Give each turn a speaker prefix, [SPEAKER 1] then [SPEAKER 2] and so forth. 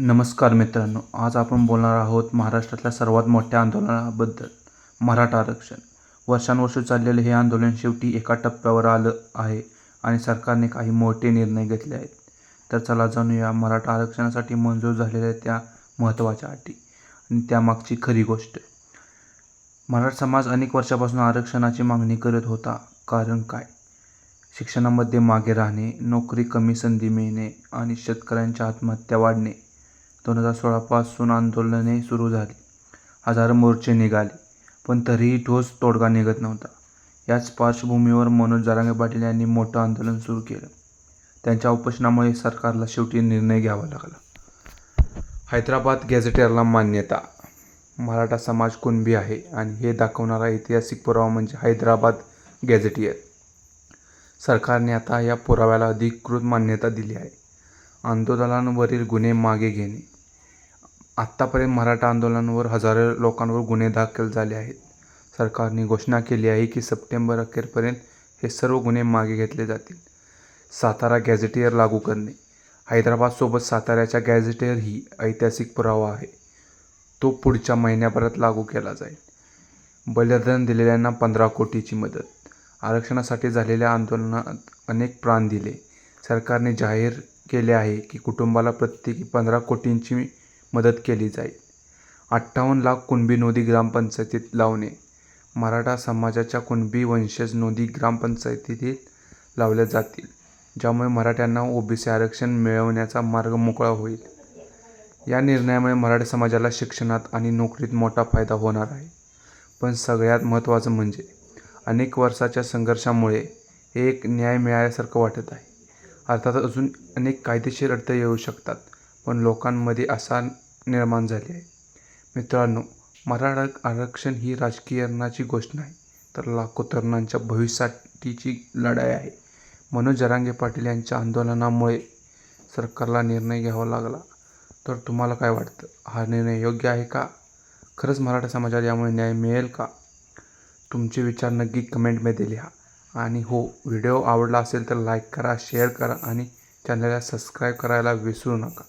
[SPEAKER 1] नमस्कार मित्रांनो आज आपण बोलणार आहोत महाराष्ट्रातल्या सर्वात मोठ्या आंदोलनाबद्दल मराठा आरक्षण. वर्षानुवर्ष चाललेलं हे आंदोलन शेवटी एका टप्प्यावर आलं आहे आणि सरकारने काही मोठे निर्णय घेतले आहेत. तर चला जाणूया मराठा आरक्षणासाठी मंजूर झालेल्या त्या महत्त्वाच्या अटी आणि त्यामागची खरी गोष्ट. मराठा समाज अनेक वर्षापासून आरक्षणाची मागणी करत होता कारण काय? शिक्षणामध्ये मागे राहणे नोकरी कमी संधी मिळणे आणि शेतकऱ्यांच्या आत्महत्या वाढणे दोन हजार सोळापासून आंदोलने सुरू झाली. हजारो मोर्चे निघाले पण तरीही ठोस तोडगा निघत नव्हता. याच पार्श्वभूमीवर मनोज जारांगे पाटील यांनी मोठं आंदोलन सुरू केलं. त्यांच्या उपोषणामुळे सरकारला शेवटी निर्णय घ्यावा लागला. हैदराबाद गॅझेटेरला मान्यता मराठा समाज कुणबी आहे आणि हे दाखवणारा ऐतिहासिक पुरावा म्हणजे हैदराबाद गॅझेटियर. सरकारने आता या पुराव्याला अधिकृत मान्यता दिली आहे. आंदोलनांवरील गुन्हे मागे घेणे आत्तापर्यंत मराठा आंदोलनावर हजारो लोकांवर गुन्हे दाखल झाले आहेत. सरकारने घोषणा केली आहे की सप्टेंबर अखेरपर्यंत हे सर्व गुन्हे मागे घेतले जातील. सातारा गॅझेटियर लागू करणे. हैदराबादसोबत साताऱ्याच्या गॅझेटियर ही ऐतिहासिक पुरावा आहे. तो पुढच्या महिन्याभरात लागू केला जाईल. बलिदान दिलेल्यांना पंधरा कोटीची मदत. आरक्षणासाठी झालेल्या आंदोलनात अनेक प्राण दिले. सरकारने जाहीर केले आहे की कुटुंबाला प्रत्येकी पंधरा कोटींची मदत केली जाईल. अठ्ठावन्न लाख कुणबी नोंदी ग्रामपंचायतीत लावणे. मराठा समाजाच्या कुणबी वंशज नोंदी ग्रामपंचायतीत लावल्या जातील ज्यामुळे मराठ्यांना ओबीसी आरक्षण मिळवण्याचा मार्ग मोकळा होईल. या निर्णयामुळे मराठा समाजाला शिक्षणात आणि नोकरीत मोठा फायदा होणार आहे. पण सगळ्यात महत्त्वाचं म्हणजे अनेक वर्षाच्या संघर्षामुळे एक न्याय मिळाल्यासारखं वाटत आहे. अर्थात अजून अनेक कायदेशीर अडथळे येऊ शकतात. पण लोकांमध्ये असा निर्माण झाली आहे. मित्रांनो मराठा आरक्षण ही राजकीयरणाची गोष्ट नाही तर लाखो तरुणांच्या भविष्यासाठीची लढाई आहे. मनोज जरांगे पाटील यांच्या आंदोलनामुळे सरकारला निर्णय घ्यावा लागला. तर तुम्हाला काय वाटतं? हा निर्णय योग्य आहे का? खरंच मराठा समाजाला यामुळे न्याय मिळेल का? तुमचे विचार नक्की कमेंटमध्ये लिहा. आणि हो व्हिडिओ आवडला असेल तर लाईक करा शेअर करा आणि चॅनलला सबस्क्राईब करायला विसरू नका.